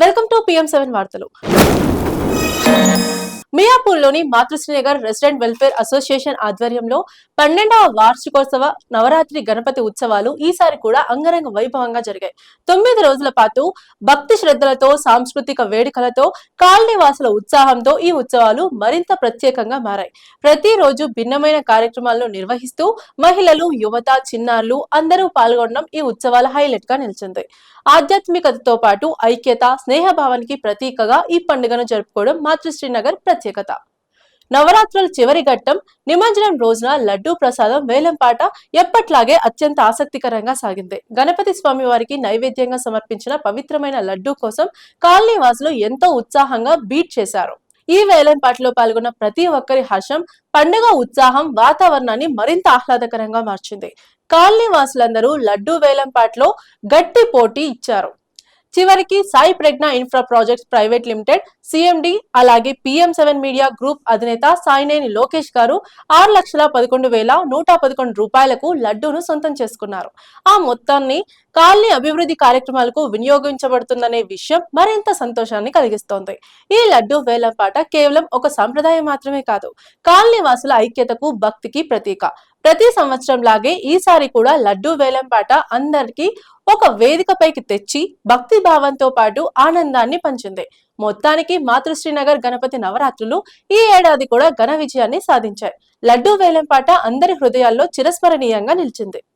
Welcome to PM seven వార్తలు. Matrusri Matrusrinagar resident welfare association ఆధ్వర్యంలో పన్నెండవ వార్షికోత్సవ నవరాత్రి గణపతి ఉత్సవాలు ఈసారి కూడా అంగరంగ వైభవంగా జరిగాయి. తొమ్మిది రోజుల పాటు భక్తి శ్రద్ధలతో సాంస్కృతిక వేడుకలతో కాలనీవాసుల ఉత్సాహంతో ఈ ఉత్సవాలు మరింత ప్రత్యేకంగా మారాయి. ప్రతిరోజు భిన్నమైన కార్యక్రమాలను నిర్వహిస్తూ మహిళలు యువత చిన్నారులు అందరూ పాల్గొనడం ఈ ఉత్సవాల హైలైట్గా నిలిచింది. ఆధ్యాత్మికతతో పాటు ఐక్యత స్నేహభావానికి ప్రతీకగా ఈ పండుగను జరుపుకోవడం మాతృశ్రీనగర్ ప్రత్యేకత. నవరాత్రుల చివరి ఘట్టం నిమజ్జనం రోజున లడ్డూ ప్రసాదం వేలంపాట ఎప్పట్లాగే అత్యంత ఆసక్తికరంగా సాగింది. గణపతి స్వామి వారికి నైవేద్యంగా సమర్పించిన పవిత్రమైన లడ్డూ కోసం కాలనీ వాసులు ఎంతో ఉత్సాహంగా బీట్ చేశారు. ఈ వేలంపాటలో పాల్గొన్న ప్రతి ఒక్కరి హర్షం పండుగ ఉత్సాహం వాతావరణాన్ని మరింత ఆహ్లాదకరంగా మార్చింది. కాలనీ వాసులందరూ లడ్డూ వేలంపాట్లో గట్టి పోటీ ఇచ్చారు. చివరికి Sai Pragna infra projects private limited CMD అలాగే పిఎం సెవెన్ మీడియా గ్రూప్ అధినేత సాయినేని లోకేష్ గారు ఆరు లక్షల పదకొండు వేల నూట పదకొండు రూపాయలకు లడ్డూను సొంతం చేసుకున్నారు. ఆ మొత్తాన్ని కాలనీ అభివృద్ధి కార్యక్రమాలకు వినియోగించబడుతుందనే విషయం మరింత సంతోషాన్ని కలిగిస్తోంది. ఈ లడ్డూ వేలంపాట కేవలం ఒక సంప్రదాయం మాత్రమే కాదు కాలనీ వాసుల ఐక్యతకు భక్తికి ప్రతీక. ప్రతి సంవత్సరం లాగే ఈసారి కూడా లడ్డూ వేలంపాట అందరికీ ఒక వేదికపైకి తెచ్చి భక్తి భావంతో పాటు ఆనందాన్ని పంచింది. మొత్తానికి మాతృశ్రీనగర్ గణపతి నవరాత్రులు ఈ ఏడాది కూడా ఘన విజయాన్ని సాధించాయి. లడ్డూ వేలంపాట అందరి హృదయాల్లో చిరస్మరణీయంగా నిలిచింది.